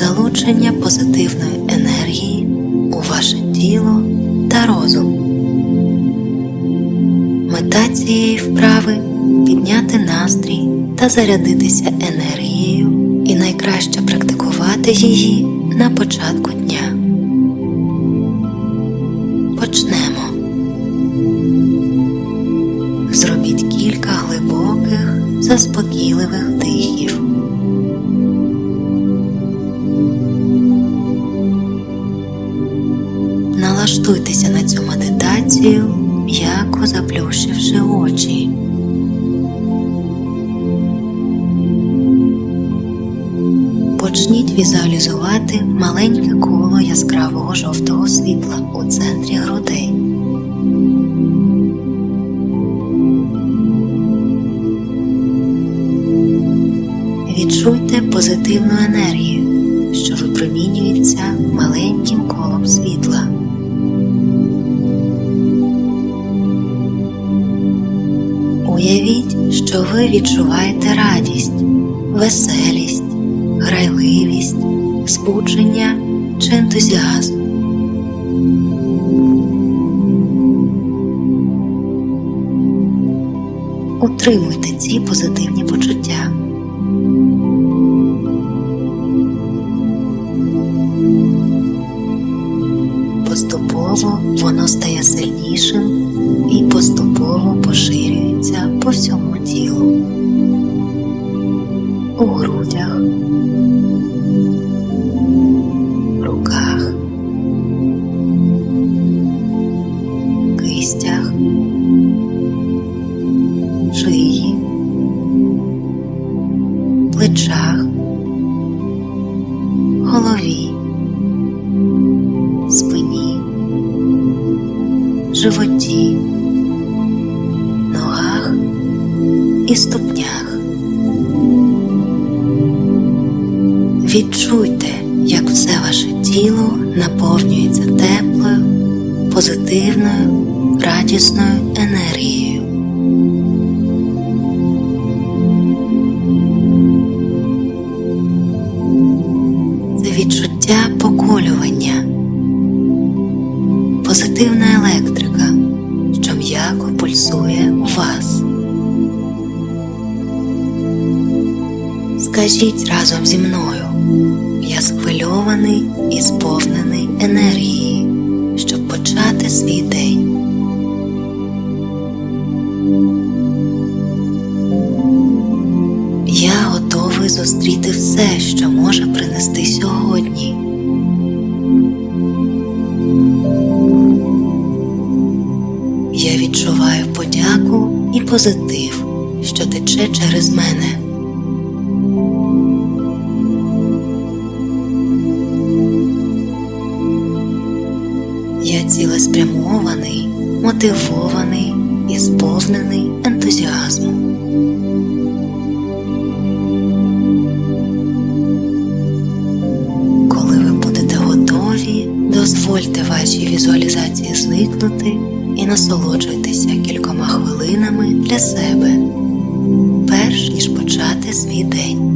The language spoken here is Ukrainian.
надходження позитивної енергії у ваше тіло та розум. Мета цієї вправи підняти настрій та зарядитися енергією, і найкраще практикувати її на початку дня. Почнемо. Зробіть кілька глибоких, заспокійливих дихів. Налаштуйтеся на цю медитацію, м'яко заплющивши очі. Почніть візуалізувати маленьке коло яскравого жовтого світла у центрі грудей. Відчуйте позитивну енергію, що випромінюється маленьким Уявіть, що ви відчуваєте радість, веселість, грайливість, збудження чи ентузіазм. Утримуйте ці позитивні почуття. Поступово воно стає сильнішим і поступово поширюється по всьому тілу, у грудях, руках, кистях, шиї, плечах, голові, спині, животі, і ступнях. Відчуйте, як все ваше тіло наповнюється теплою, позитивною, радісною енергією. Це відчуття поколювання, позитивна електрика, що м'яко пульсує у вас. Скажіть разом зі мною, я схвильований і сповнений енергії, щоб почати свій день. Я готовий зустріти все, що може принести сьогодні. Я відчуваю подяку і позитив, що тече через мене. Цілеспрямований, мотивований і сповнений ентузіазму. Коли ви будете готові, дозвольте вашій візуалізації зникнути і насолоджуйтеся кількома хвилинами для себе, перш ніж почати свій день.